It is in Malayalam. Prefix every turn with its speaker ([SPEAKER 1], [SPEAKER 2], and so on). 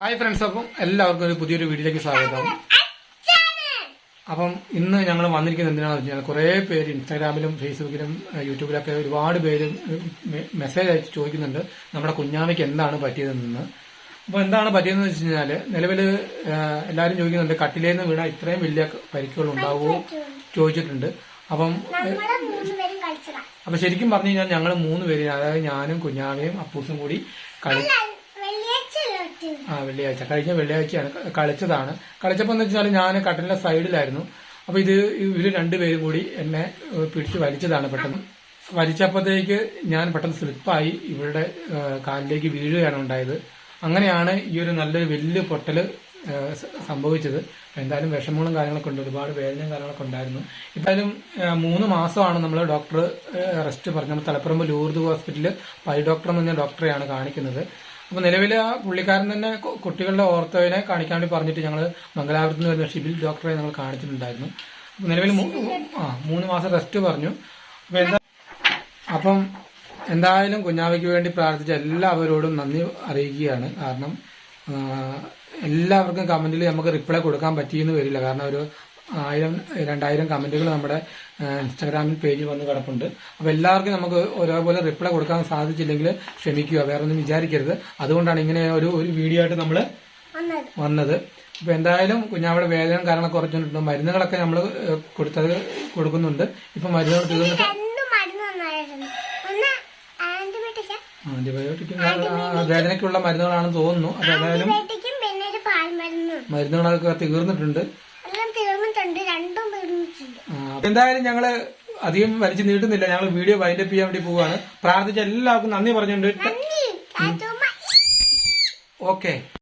[SPEAKER 1] ഹായ് ഫ്രണ്ട്സ് അപ്പം എല്ലാവർക്കും ഒരു പുതിയൊരു വീഡിയോയിലേക്ക് സ്വാഗതം. അപ്പം ഇന്ന് ഞങ്ങൾ വന്നിരിക്കുന്നത് എന്തിനാണെന്ന് വെച്ചാൽ കുറേ പേര് ഇൻസ്റ്റാഗ്രാമിലും ഫേസ്ബുക്കിലും യൂട്യൂബിലൊക്കെ ഒരുപാട് പേര് മെസ്സേജ് അയച്ച് ചോദിക്കുന്നുണ്ട് നമ്മുടെ കുഞ്ഞാമയ്ക്ക് എന്താണ് പറ്റിയതെന്ന്. അപ്പോൾ എന്താണ് പറ്റിയതെന്ന് വെച്ച് കഴിഞ്ഞാൽ നിലവിൽ എല്ലാവരും ചോദിക്കുന്നുണ്ട് കട്ടിലേന്ന് വീണാൽ ഇത്രയും വലിയ പരിക്കുകൾ ഉണ്ടാവുമോ ചോദിച്ചിട്ടുണ്ട്. അപ്പം അപ്പം ശരിക്കും പറഞ്ഞു കഴിഞ്ഞാൽ ഞങ്ങൾ മൂന്ന് പേര് അതായത് ഞാനും കുഞ്ഞാമയും അപ്പൂസും കൂടി കളി ആ വെള്ളിയാഴ്ച. കഴിഞ്ഞ വെള്ളിയാഴ്ചയാണ് കളിച്ചതാണ്. കളിച്ചപ്പോൾ എന്ന് വെച്ചാൽ ഞാൻ കട്ടലിന്റെ സൈഡിലായിരുന്നു. അപ്പൊ ഇത് ഇവർ രണ്ടുപേരും കൂടി എന്നെ പിടിച്ചു വലിച്ചതാണ് പെട്ടെന്ന്. വലിച്ചപ്പോഴത്തേക്ക് ഞാൻ പെട്ടെന്ന് സ്ലിപ്പായി ഇവരുടെ കാലിലേക്ക് വീഴുകയാണ് ഉണ്ടായത്. അങ്ങനെയാണ് ഈ ഒരു നല്ലൊരു വലിയ പൊട്ടൽ സംഭവിച്ചത്. എന്തായാലും വിഷമങ്ങളും കാര്യങ്ങളൊക്കെ ഉണ്ട്. ഒരുപാട് വേദനയും കാര്യങ്ങളൊക്കെ ഉണ്ടായിരുന്നു. എന്തായാലും മൂന്ന് മാസമാണ് നമ്മൾ ഡോക്ടർ റെസ്റ്റ് പറഞ്ഞു നമ്മൾ തലപ്പുറമ്പ് ലൂർദ് ഹോസ്പിറ്റലിൽ പൈ ഡോക്ടർ എന്ന് പറഞ്ഞ ഡോക്ടറെയാണ് കാണിക്കുന്നത്. അപ്പൊ നിലവിൽ ആ പുള്ളിക്കാരൻ തന്നെ കുട്ടികളുടെ ഓർത്തോവിനെ കാണിക്കാൻ വേണ്ടി പറഞ്ഞിട്ട് ഞങ്ങൾ മംഗലാപുരത്ത് നിന്ന് വരുന്ന ഷിബിൽ ഡോക്ടറെ ഞങ്ങൾ കാണിച്ചിട്ടുണ്ടായിരുന്നു. നിലവിൽ ആ മൂന്ന് മാസം റെസ്റ്റ് പറഞ്ഞു. അപ്പൊ എന്താ അപ്പം എന്തായാലും കുഞ്ഞാവയ്ക്ക് വേണ്ടി പ്രാർത്ഥിച്ച എല്ലാവരോടും നന്ദി അറിയിക്കുകയാണ്. കാരണം എല്ലാവർക്കും കമന്റിൽ നമുക്ക് റിപ്ലൈ കൊടുക്കാൻ പറ്റിയെന്ന് വരില്ല. കാരണം ഒരു ആയിരം രണ്ടായിരം കമന്റുകൾ നമ്മുടെ ഇൻസ്റ്റാഗ്രാമിൽ പേജിൽ വന്ന് കിടപ്പുണ്ട്. അപ്പൊ എല്ലാവർക്കും നമുക്ക് ഒരേപോലെ റിപ്ലൈ കൊടുക്കാൻ സാധിച്ചില്ലെങ്കിൽ ക്ഷമിക്കുക വേറെ ഒന്നും വിചാരിക്കരുത്. അതുകൊണ്ടാണ് ഇങ്ങനെ ഒരു ഒരു വീഡിയോ ആയിട്ട് നമ്മൾ
[SPEAKER 2] വന്നത്.
[SPEAKER 1] ഇപ്പൊ എന്തായാലും കുഞ്ഞാവിടെ വേദന കാരണം കുറച്ചിട്ടുണ്ട് മരുന്നുകളൊക്കെ നമ്മൾ കൊടുത്തത് കൊടുക്കുന്നുണ്ട്. ഇപ്പൊ മരുന്നുകൾ തീർന്നിട്ട്
[SPEAKER 2] ആന്റിബയോട്ടിക്
[SPEAKER 1] വേദനയ്ക്കുള്ള മരുന്നുകളാണെന്ന് തോന്നുന്നു. അപ്പൊ ഏതായാലും മരുന്നുകളൊക്കെ തീർന്നിട്ടുണ്ട്
[SPEAKER 2] എല്ലാം തീർന്നിട്ടുണ്ട് രണ്ടും തീർന്നിട്ടുണ്ട്
[SPEAKER 1] ആ, അപ്പൊ എന്തായാലും ഞങ്ങൾ അധികം വലിച്ചു നീട്ടുന്നില്ല. ഞങ്ങൾ വീഡിയോ വൈൻഡപ്പ് ചെയ്യാൻ വേണ്ടി പോവാണ്. പ്രാർത്ഥിച്ച എല്ലാവർക്കും നന്ദി പറഞ്ഞുകൊണ്ട് ഓക്കെ